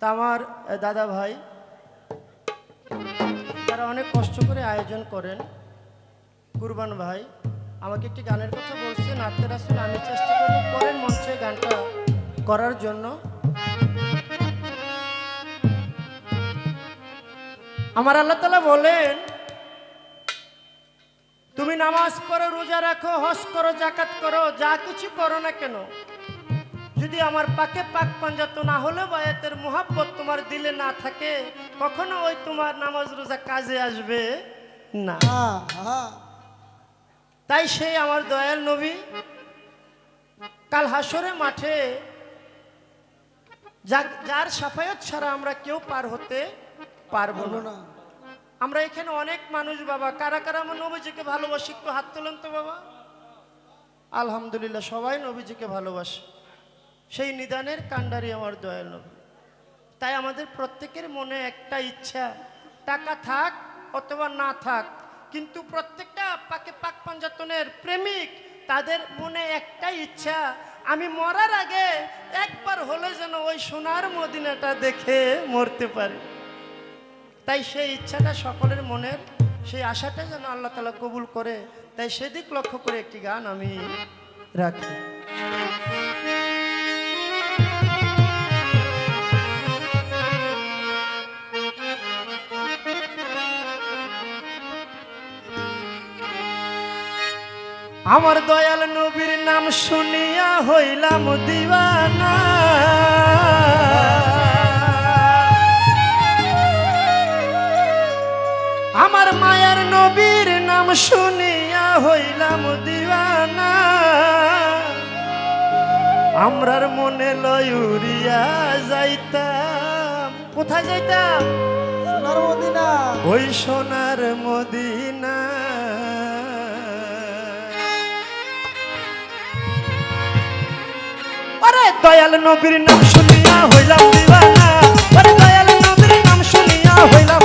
তা আমার দাদা ভাই, তারা অনেক কষ্ট করে আয়োজন করেন। কুরবান ভাই, আমাকে একটি গানের কথা বলছে, নাচতে আসলে আমি চেষ্টা করব পরের মঞ্চে গানটা করার জন্য। আমার আল্লাহ তালা বলেন, তুমি নামাজ পড়ো, রোজা রাখো হস করো জাকাত করো, যা কিছু করো না কেন যদি আমার পাকে পাক পাঞ্জাত না হলে বা এতের মোহাব্বত তোমার দিলে না থাকে কখনো ওই তোমার নামাজ রোজা কাজে আসবে না। তাই সেই আমার দয়াল নবী কাল হাসরে মাঠে যার সাফায়ত ছাড়া আমরা কেউ পার হতে পারব না। না। আমরা এখানে অনেক মানুষ বাবা কারা কারা আমার নবীজিকে ভালোবাসি একটু হাত তোলেন তো বাবা। আলহামদুলিল্লাহ সবাই নবীজিকে ভালোবাসে। সেই নিদানের কাণ্ডারি আমার দয়াল তাই আমাদের প্রত্যেকের মনে একটা ইচ্ছা, টাকা থাক অথবা না থাক, কিন্তু প্রত্যেকটা পাকে পাক পাঞ্জাতনের প্রেমিক, তাদের মনে একটাই ইচ্ছা, আমি মরার আগে একবার হলে যেন ওই সোনার মদিনাটা দেখে মরতে পারি। তাই সেই ইচ্ছাটা সকলের মনের, সেই আশাটা যেন আল্লাহ তালা কবুল করে, তাই সেদিক লক্ষ্য করে একটি গান আমি রাখি। আমার দয়াল নবীর নাম শুনিয়া হইলাম দিওয়ানা। আমার মায়ার নবীর নাম শুনিয়া হইলাম দিওয়ানা। আমরার মনে লয়ুরিয়া যাইতাম। কোথায় যাইতাম? সোনার মদিনা। ওই সোনার মদিনা। আরে দয়াল নবীর নাম শুনিয়া হইলাম দিবানা। আরে দয়াল নবীর নাম শুনিয়া হইলাম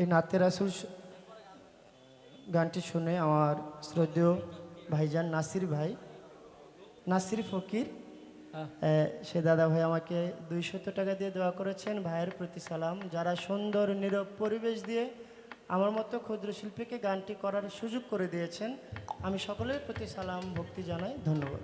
এই নাতে রাসুল গানটি শুনে আমার শ্রদ্ধেয় ভাইজান নাসির ভাই, নাসির ফকির সে দাদা ভাই আমাকে দুইশত টাকা দিয়ে দোয়া করেছেন ভাইয়ের প্রতি সালাম। যারা সুন্দর, নীরব পরিবেশ দিয়ে আমার মতো ক্ষুদ্র শিল্পীকে গানটি করার সুযোগ করে দিয়েছেন, আমি সকলের প্রতি সালাম, ভক্তি জানাই, ধন্যবাদ।